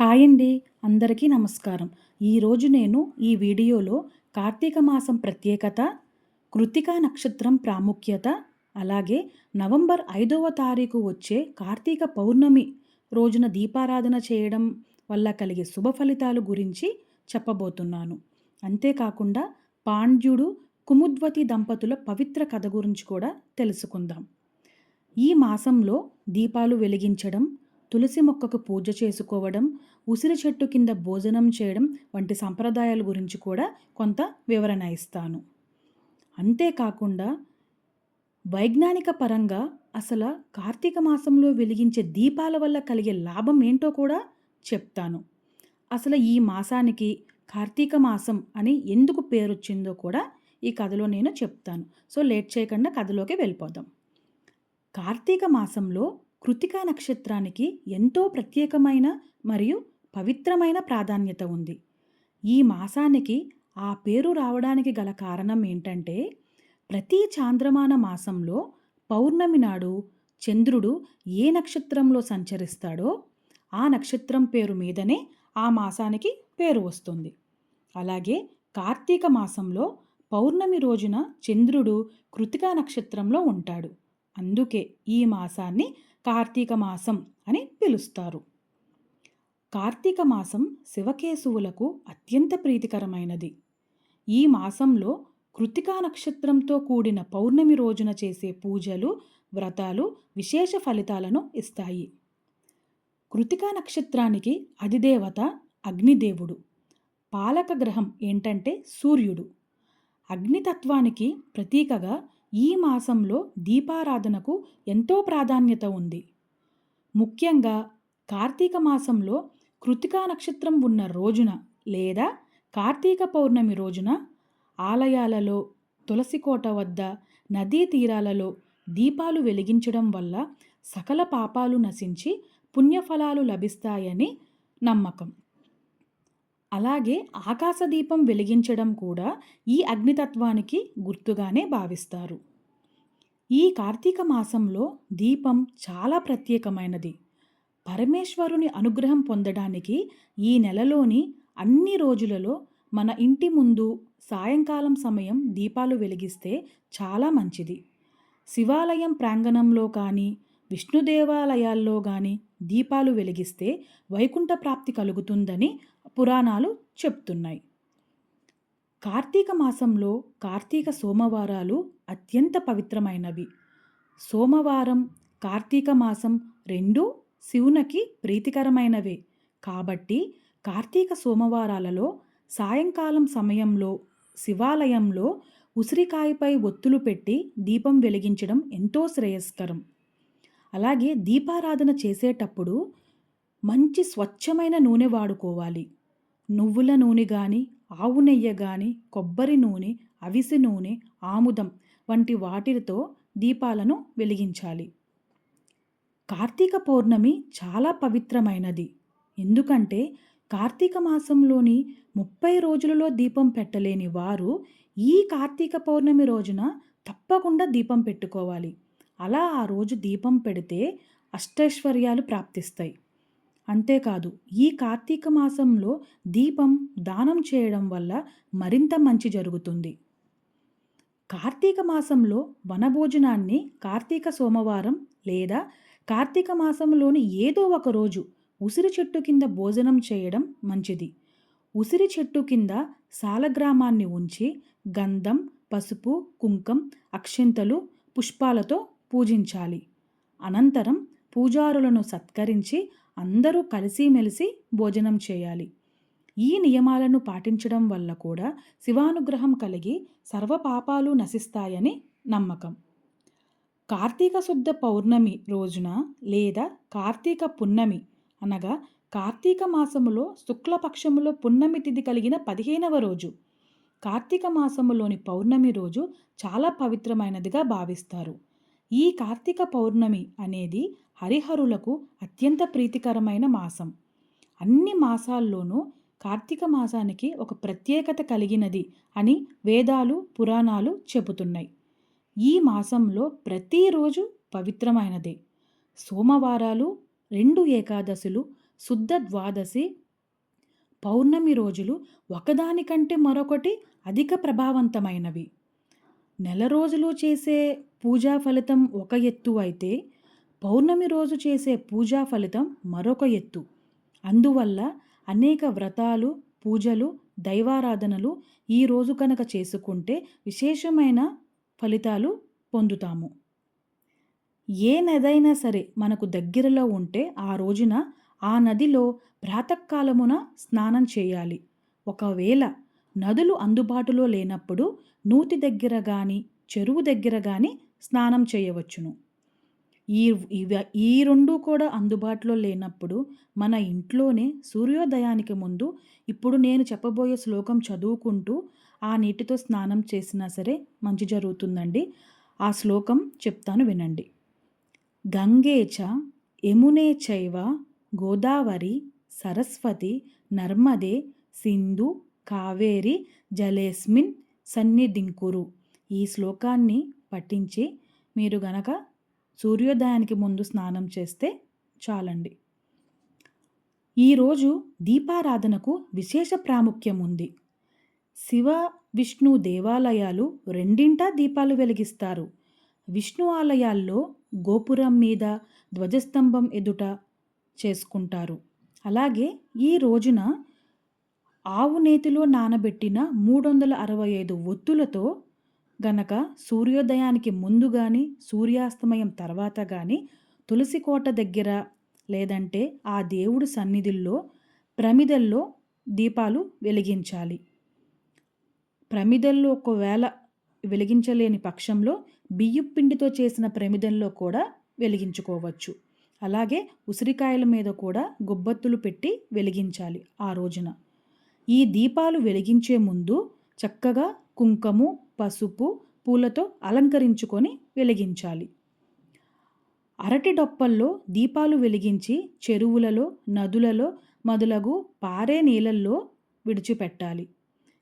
Hi అండి అందరికీ నమస్కారం. ఈరోజు నేను ఈ వీడియోలో కార్తీక మాసం ప్రత్యేకత కృతికా నక్షత్రం ప్రాముఖ్యత అలాగే నవంబర్ ఐదవ తారీఖు వచ్చే కార్తీక పౌర్ణమి రోజున దీపారాధన చేయడం వల్ల కలిగే శుభ ఫలితాలు గురించి చెప్పబోతున్నాను. అంతేకాకుండా పాండ్యుడు కుముద్వతి దంపతుల పవిత్ర కథ గురించి కూడా తెలుసుకుందాం. ఈ మాసంలో దీపాలు వెలిగించడం తులసి మొక్కకు పూజ చేసుకోవడం ఉసిరి చెట్టు కింద భోజనం చేయడం వంటి సంప్రదాయాల గురించి కూడా కొంత వివరణ ఇస్తాను. అంతేకాకుండా వైజ్ఞానిక పరంగా అసలు కార్తీక మాసంలో వెలిగించే దీపాల వల్ల కలిగే లాభం ఏంటో కూడా చెప్తాను. అసలు ఈ మాసానికి కార్తీక మాసం అని ఎందుకు పేరు వచ్చిందో కూడా ఈ కథలో నేను చెప్తాను. సో లేట్ చేయకుండా కథలోకి వెళ్ళిపోదాం. కార్తీక మాసంలో కృతికా నక్షత్రానికి ఎంతో ప్రత్యేకమైన మరియు పవిత్రమైన ప్రాధాన్యత ఉంది. ఈ మాసానికి ఆ పేరు రావడానికి గల కారణం ఏంటంటే ప్రతి చాంద్రమాన మాసంలో పౌర్ణమి నాడు చంద్రుడు ఏ నక్షత్రంలో సంచరిస్తాడో ఆ నక్షత్రం పేరు మీదనే ఆ మాసానికి పేరు వస్తుంది. అలాగే కార్తీక మాసంలో పౌర్ణమి రోజున చంద్రుడు కృతికా నక్షత్రంలో ఉంటాడు. అందుకే ఈ మాసాన్ని కార్తీక మాసం అని పిలుస్తారు. కార్తీక మాసం శివకేశవులకు అత్యంత ప్రీతికరమైనది. ఈ మాసంలో కృతికా నక్షత్రంతో కూడిన పౌర్ణమి రోజున చేసే పూజలు వ్రతాలు విశేష ఫలితాలను ఇస్తాయి. కృతికా నక్షత్రానికి అధిదేవత అగ్నిదేవుడు. పాలక గ్రహం ఏంటంటే సూర్యుడు. అగ్నితత్వానికి ప్రతీకగా ఈ మాసంలో దీపారాధనకు ఎంతో ప్రాధాన్యత ఉంది. ముఖ్యంగా కార్తీక మాసంలో కృతికా నక్షత్రం ఉన్న రోజున లేదా కార్తీక పౌర్ణమి రోజున ఆలయాలలో తులసికోట వద్ద నదీ తీరాలలో దీపాలు వెలిగించడం వల్ల సకల పాపాలు నశించి పుణ్యఫలాలు లభిస్తాయని నమ్మకం. అలాగే ఆకాశదీపం వెలిగించడం కూడా ఈ అగ్నితత్వానికి గుర్తుగానే భావిస్తారు. ఈ కార్తీక మాసంలో దీపం చాలా ప్రత్యేకమైనది. పరమేశ్వరుని అనుగ్రహం పొందడానికి ఈ నెలలోని అన్ని రోజులలో మన ఇంటి ముందు సాయంకాలం సమయం దీపాలు వెలిగిస్తే చాలా మంచిది. శివాలయం ప్రాంగణంలో కానీ విష్ణు దేవాలయాల్లో కానీ దీపాలు వెలిగిస్తే వైకుంఠ ప్రాప్తి కలుగుతుందని పురాణాలు చెప్తున్నాయి. కార్తీక మాసంలో కార్తీక సోమవారాలు అత్యంత పవిత్రమైనవి. సోమవారం కార్తీక మాసం రెండూ శివునికి ప్రీతికరమైనవే. కాబట్టి కార్తీక సోమవారాలలో సాయంకాలం సమయంలో శివాలయంలో ఉసిరికాయపై ఒత్తులు పెట్టి దీపం వెలిగించడం ఎంతో శ్రేయస్కరం. అలాగే దీపారాధన చేసేటప్పుడు మంచి స్వచ్ఛమైన నూనె వాడుకోవాలి. నువ్వుల నూనె కానీ ఆవు నెయ్యి గాని కొబ్బరి నూనె అవిసె నూనె ఆముదం వంటి వాటితో దీపాలను వెలిగించాలి. కార్తీక పౌర్ణమి చాలా పవిత్రమైనది. ఎందుకంటే కార్తీక మాసంలోని ముప్పై రోజులలో దీపం పెట్టలేని వారు ఈ కార్తీక పౌర్ణమి రోజున తప్పకుండా దీపం పెట్టుకోవాలి. అలా ఆ రోజు దీపం పెడితే అష్టైశ్వర్యాలు ప్రాప్తిస్తాయి. అంతేకాదు ఈ కార్తీక మాసంలో దీపం దానం చేయడం వల్ల మరింత మంచి జరుగుతుంది. కార్తీక మాసంలో వనభోజనాన్ని కార్తీక సోమవారం లేదా కార్తీక మాసంలోని ఏదో ఒక రోజు ఉసిరి చెట్టు కింద భోజనం చేయడం మంచిది. ఉసిరి చెట్టు కింద సాలగ్రామాన్ని ఉంచి గంధం పసుపు కుంకం అక్షింతలు పుష్పాలతో పూజించాలి. అనంతరం పూజారులను సత్కరించి అందరూ కలిసిమెలిసి భోజనం చేయాలి. ఈ నియమాలను పాటించడం వల్ల కూడా శివానుగ్రహం కలిగి సర్వ పాపాలు నశిస్తాయని నమ్మకం. కార్తీక శుద్ధ పౌర్ణమి రోజున లేదా కార్తీక పున్నమి అనగా కార్తీక మాసములో శుక్లపక్షములో పున్నమి తిథి కలిగిన పదిహేనవ రోజు. కార్తీక మాసములోని పౌర్ణమి రోజు చాలా పవిత్రమైనదిగా భావిస్తారు. ఈ కార్తీక పౌర్ణమి అనేది హరిహరులకు అత్యంత ప్రీతికరమైన మాసం. అన్ని మాసాల్లోనూ కార్తీక మాసానికి ఒక ప్రత్యేకత కలిగినది అని వేదాలు పురాణాలు చెబుతున్నాయి. ఈ మాసంలో ప్రతిరోజు పవిత్రమైనదే. సోమవారాలు రెండు ఏకాదశులు శుద్ధ ద్వాదశి పౌర్ణమి రోజులు ఒకదానికంటే మరొకటి అధిక ప్రభావవంతమైనవి. నెల రోజులు చేసే పూజా ఫలితం ఒక ఎత్తు అయితే పౌర్ణమి రోజు చేసే పూజా ఫలితం మరొక ఎత్తు. అందువల్ల అనేక వ్రతాలు పూజలు దైవారాధనలు ఈ రోజు కనుక చేసుకుంటే విశేషమైన ఫలితాలు పొందుతాము. ఏ నదైనా సరే మనకు దగ్గరలో ఉంటే ఆ రోజున ఆ నదిలో ప్రాతకాలమున స్నానం చేయాలి. ఒకవేళ నదులు అందుబాటులో లేనప్పుడు నూతి దగ్గర కానీ చెరువు దగ్గర కానీ స్నానం చేయవచ్చును. ఈ ఇవ ఈ రెండు కూడా అందుబాటులో లేనప్పుడు మన ఇంట్లోనే సూర్యోదయానికి ముందు ఇప్పుడు నేను చెప్పబోయే శ్లోకం చదువుకుంటూ ఆ నీటితో స్నానం చేసినా సరే మంచి జరుగుతుందండి. ఆ శ్లోకం చెప్తాను వినండి. గంగేచ యమునే చైవ గోదావరి సరస్వతి నర్మదే సింధు కావేరి జలేస్మిన్ సన్నిధింకురు ఈ శ్లోకాన్ని పఠించి మీరు గనక సూర్యోదయానికి ముందు స్నానం చేస్తే చాలండి. ఈరోజు దీపారాధనకు విశేష ప్రాముఖ్యం ఉంది. శివ విష్ణు దేవాలయాలు రెండింటా దీపాలు వెలిగిస్తారు. విష్ణు ఆలయాల్లో గోపురం మీద ధ్వజస్తంభం ఎదుట చేసుకుంటారు. అలాగే ఈ రోజున ఆవు నేతిలో నానబెట్టిన మూడు వందల అరవై ఐదు ఒత్తులతో గనక సూర్యోదయానికి ముందు కానీ సూర్యాస్తమయం తర్వాత కానీ తులసి కోట దగ్గర లేదంటే ఆ దేవుడు సన్నిధుల్లో ప్రమిదల్లో దీపాలు వెలిగించాలి. ప్రమిదల్లో ఒకవేళ వెలిగించలేని పక్షంలో బియ్యం పిండితో చేసిన ప్రమిదల్లో కూడా వెలిగించుకోవచ్చు. అలాగే ఉసిరికాయల మీద కూడా గుబ్బత్తులు పెట్టి వెలిగించాలి ఆ రోజున. ఈ దీపాలు వెలిగించే ముందు చక్కగా కుంకము పసుపు పూలతో అలంకరించుకొని వెలిగించాలి. అరటి డొప్పల్లో దీపాలు వెలిగించి చెరువులలో నదులలో మొదలగు పారే నీళ్ళల్లో విడిచిపెట్టాలి.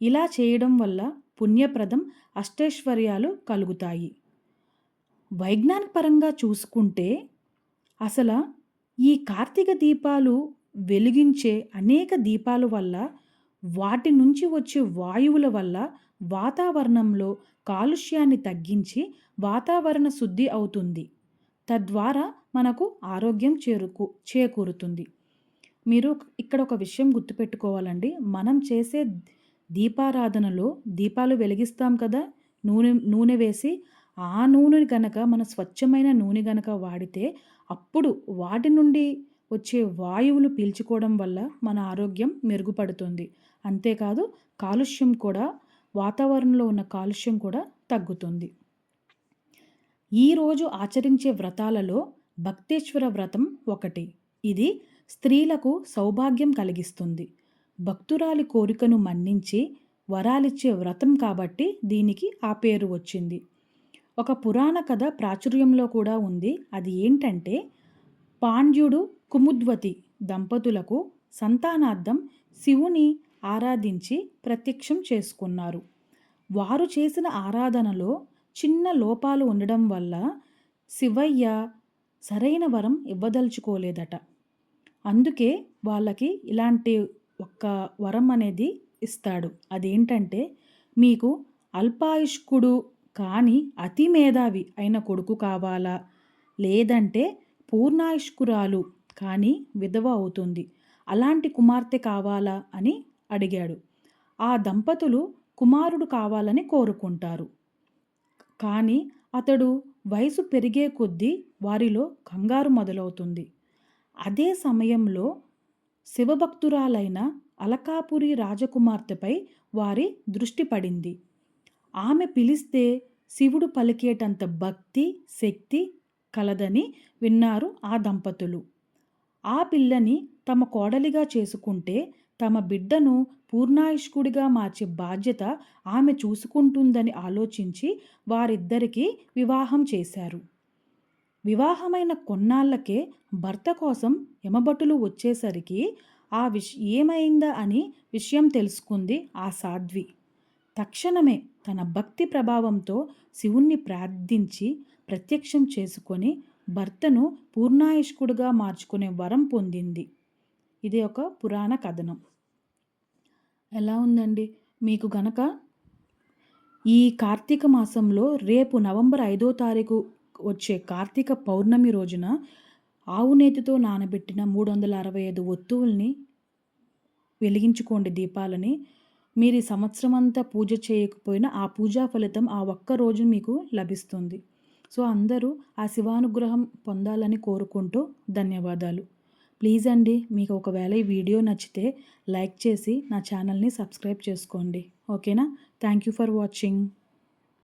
ఇలా చేయడం వల్ల పుణ్యప్రదం అష్టైశ్వర్యాలు కలుగుతాయి. వైజ్ఞానిక పరంగా చూసుకుంటే అసలు ఈ కార్తీక దీపాలు వెలిగించే అనేక దీపాల వల్ల వాటి నుంచి వచ్చే వాయువుల వల్ల వాతావరణంలో కాలుష్యాన్ని తగ్గించి వాతావరణ శుద్ధి అవుతుంది. తద్వారా మనకు ఆరోగ్యం చేరుకు చేకూరుతుంది. మీరు ఇక్కడ ఒక విషయం గుర్తుపెట్టుకోవాలండి. మనం చేసే దీపారాధనలో దీపాలు వెలిగిస్తాం కదా? నూనె నూనె వేసి ఆ నూనె గనక మన స్వచ్ఛమైన నూనె గనక వాడితే అప్పుడు వాటి నుండి వచ్చే వాయువులు పీల్చుకోవడం వల్ల మన ఆరోగ్యం మెరుగుపడుతుంది. అంతేకాదు కాలుష్యం కూడా వాతావరణంలో ఉన్న కాలుష్యం కూడా తగ్గుతుంది. ఈరోజు ఆచరించే వ్రతాలలో భక్తేశ్వర వ్రతం ఒకటి. ఇది స్త్రీలకు సౌభాగ్యం కలిగిస్తుంది. భక్తురాలి కోరికను మన్నించి వరాలిచ్చే వ్రతం కాబట్టి దీనికి ఆ పేరు వచ్చింది. ఒక పురాణ కథ ప్రాచుర్యంలో కూడా ఉంది. అది ఏంటంటే పాండ్యుడు కుముద్వతి దంపతులకు సంతానార్థం శివుని ఆరాధించి ప్రత్యక్షం చేసుకున్నారు. వారు చేసిన ఆరాధనలో చిన్న లోపాలు ఉండడం వల్ల శివయ్య సరైన వరం ఇవ్వదలుచుకోలేదట. అందుకే వాళ్ళకి ఇలాంటి ఒక్క వరం అనేది ఇస్తాడు. అదేంటంటే మీకు అల్పాయుష్కుడు కానీ అతి మేధావి అయిన కొడుకు కావాలా? లేదంటే పూర్ణాయుష్కురాలు కానీ విధవ అవుతుంది. అలాంటి కుమార్తె కావాలా? అని అడిగాడు. ఆ దంపతులు కుమారుడు కావాలని కోరుకుంటారు. కానీ అతడు వయసు పెరిగే కొద్దీ వారిలో కంగారు మొదలవుతుంది. అదే సమయంలో శివభక్తురాలైన అలకాపురి రాజకుమార్తెపై వారి దృష్టి పడింది. ఆమె పిలిస్తే శివుడు పలికేటంత భక్తి శక్తి కలదని విన్నారు ఆ దంపతులు. ఆ పిల్లని తమ కోడలిగా చేసుకుంటే తమ బిడ్డను పూర్ణాయుష్కుడిగా మార్చే బాధ్యత ఆమె చూసుకుంటుందని ఆలోచించి వారిద్దరికీ వివాహం చేశారు. వివాహమైన కొన్నాళ్ళకే భర్త కోసం యమభటులు వచ్చేసరికి ఆ విష ఏమైందా అని విషయం తెలుసుకుంది ఆ సాధ్వి. తక్షణమే తన భక్తి ప్రభావంతో శివుణ్ణి ప్రార్థించి ప్రత్యక్షం చేసుకొని భర్తను పూర్ణాయుష్కుడుగా మార్చుకునే వరం పొందింది. ఇది ఒక పురాణ కథనం. ఎలా ఉందండి? మీకు గనక ఈ కార్తీక మాసంలో రేపు నవంబర్ ఐదో తారీఖు వచ్చే కార్తీక పౌర్ణమి రోజున ఆవు నేతితో నానబెట్టిన మూడు వందల అరవై ఐదు ఒత్తువుల్ని వెలిగించుకోండి దీపాలని. మీరు ఈ సంవత్సరం అంతా పూజ చేయకపోయినా ఆ పూజా ఫలితం ఆ ఒక్క రోజు మీకు లభిస్తుంది. సో అందరూ ఆ శివానుగ్రహం పొందాలని కోరుకుంటూ ధన్యవాదాలు. ప్లీజ్ అండి మీకు ఒకవేళ ఈ వీడియో నచ్చితే లైక్ చేసి నా ఛానల్ని సబ్స్క్రైబ్ చేసుకోండి. ఓకేనా? Thank you for watching.